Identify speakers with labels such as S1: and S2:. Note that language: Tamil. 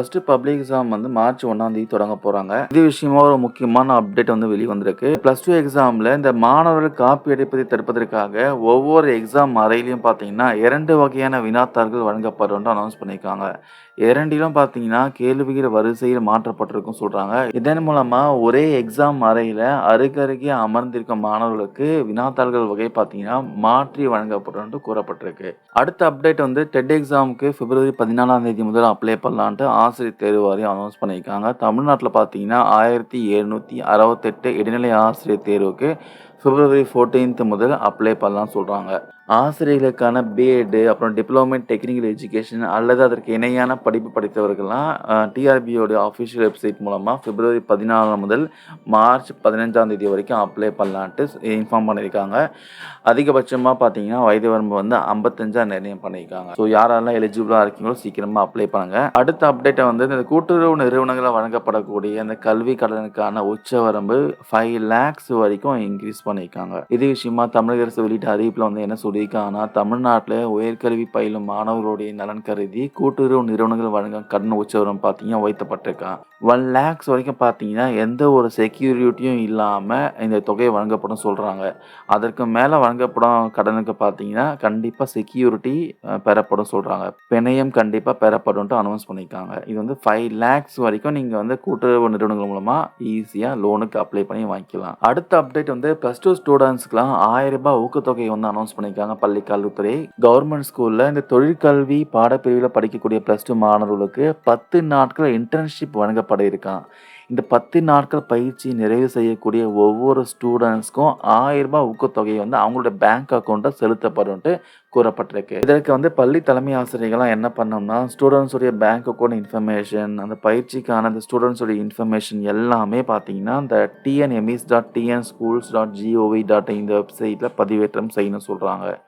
S1: ஃபர்ஸ்ட் பப்ளிக் எக்ஸாம் வந்து மார்ச் ஒன்றாம் தேதி தொடங்க போகிறாங்க இது விஷயமா ஒரு முக்கியமான அப்டேட் வந்து வெளியே வந்திருக்கு. ப்ளஸ் டூ எக்ஸாமில் இந்த மாணவர்கள் காப்பி அடிப்பதை தடுப்பதற்காக ஒவ்வொரு எக்ஸாம் அறையிலையும் பார்த்தீங்கன்னா இரண்டு வகையான வினாத்தாள்கள் வழங்கப்படும் அனௌன்ஸ் பண்ணியிருக்காங்க இரண்டிலும் பார்த்தீங்கன்னா கேள்விகள் வரிசையில் மாற்றப்பட்டிருக்கும் சொல்கிறாங்க இதன் மூலமாக ஒரே எக்ஸாம் அறையில் அருகருகே அமர்ந்திருக்கும் மாணவர்களுக்கு வினாத்தாள்கள் வகை பார்த்தீங்கன்னா மாற்றி வழங்கப்படும் கூறப்பட்டிருக்கு. அடுத்த அப்டேட் வந்து டெட் எக்ஸாமுக்கு பிப்ரவரி பதினாலாம் தேதி முதல் அப்ளை பண்ணலான்ட்டு ஆசிரியர் தேர்வு வாரியம் அனௌன்ஸ் பண்ணியிருக்காங்க. தமிழ்நாட்டில் பார்த்தீங்கன்னா ஆயிரத்தி எழுநூற்றி அறுபத்தெட்டு இடைநிலை ஆசிரியர் தேர்வுக்கு பிப்ரவரி 14th முதல் அப்ளை பண்ணலாம் சொல்கிறாங்க ஆசிரியர்களுக்கான பிஎட் அப்புறம் டிப்ளமோ டெக்னிக்கல் எஜுகேஷன் அல்லது அதற்கு இணையான படிப்பு படித்தவர்கள்லாம் டிஆர்பியோட ஆஃபிஷியல் வெப்சைட் மூலமாக பிப்ரவரி பதினாலு முதல் மார்ச் பதினஞ்சாம் தேதி வரைக்கும் அப்ளை பண்ணலான்ட்டு இன்ஃபார்ம் பண்ணியிருக்காங்க. அதிகபட்சமாக பார்த்தீங்கன்னா வயது வரம்பு வந்து ஐம்பத்தஞ்சா நிர்ணயம் பண்ணியிருக்காங்க. ஸோ யாரெல்லாம் எலிஜிபிளாக இருக்கீங்களோ சீக்கிரமாக அப்ளை பண்ணுங்கள் அடுத்த அப்டேட்டை வந்து இந்த கூட்டுறவு நிறுவனங்களில் வழங்கப்படக்கூடிய அந்த கல்வி கடனுக்கான உச்ச வரம்பு ஃபைவ் லேக்ஸ் வரைக்கும் இன்க்ரீஸ் பண்ணியிருக்காங்க. இது விஷயமா தமிழக அரசு வெளியிட்ட அறிவிப்பில் வந்து என்ன சொல்லியிருக்காங்கன்னா தமிழ்நாட்டில் உயர்கல்வி பயிலும் மாணவர்களுடைய நலன் கருதி கூட்டுறவு நிறுவனங்கள் வழங்கும் கடன் உச்சவரம் பார்த்தீங்கன்னா உயர்த்தப்பட்டிருக்கான் ஒன் லேக்ஸ் வரைக்கும் பார்த்தீங்கன்னா எந்த ஒரு செக்யூரிட்டியும் இல்லாமல் இந்த தொகையை வழங்கப்படும் சொல்கிறாங்க அதற்கு மேலே வழங்கப்படும் கடனுக்கு பார்த்தீங்கன்னா கண்டிப்பாக செக்யூரிட்டி பெறப்படும் சொல்கிறாங்க பிணையம் கண்டிப்பாக பெறப்படும்ட்டு அனௌன்ஸ் பண்ணியிருக்காங்க. இது வந்து ஃபைவ் லேக்ஸ் வரைக்கும் நீங்கள் வந்து கூட்டுறவு நிறுவனங்கள் மூலமாக ஈஸியாக லோனுக்கு அப்ளை பண்ணி வாங்கிக்கலாம். அடுத்த அப்டேட் வந்து ப்ளஸ் டூ ஸ்டூடெண்ட்ஸ்க்குலாம் ஆயிரம் ரூபாய் ஊக்கத்தொகை வந்து அனௌன்ஸ் பண்ணியிருக்காங்க. பள்ளி கல்வித்துறை. கவர்மெண்ட் ஸ்கூலில் இந்த தொழிற்கல்வி பாடப்பிரிவில் படிக்கக்கூடிய ப்ளஸ் டூ மாணவர்களுக்கு பத்து நாட்கள் இன்டர்ன்ஷிப் வழங்கப்பட இருக்கான் இந்த பத்து நாட்கள் பயிற்சி நிறைவு செய்யக்கூடிய ஒவ்வொரு ஸ்டூடெண்ட்ஸ்க்கும் ஆயிரம் ரூபாய் ஊக்கத்தொகை வந்து அவங்களோட பேங்க் அக்கௌண்ட்டை செலுத்தப்படும்ட்டு கூறப்பட்டிருக்கு. இதற்கு வந்து பள்ளி தலைமை ஆசிரியர்கள்லாம் என்ன பண்ணோம்னா ஸ்டூடெண்ட்ஸுடைய பேங்க் அக்கௌண்ட் இன்ஃபர்மேஷன் அந்த பயிற்சிக்கான அந்த ஸ்டூடெண்ட்ஸுடைய இன்ஃபர்மேஷன் எல்லாமே பார்த்தீங்கன்னா இந்த T N EMIS dot T N schools dot G O V dot இந்த வெப்சைட்டில் பதிவேற்றம் செய்யணும்னு சொல்கிறாங்க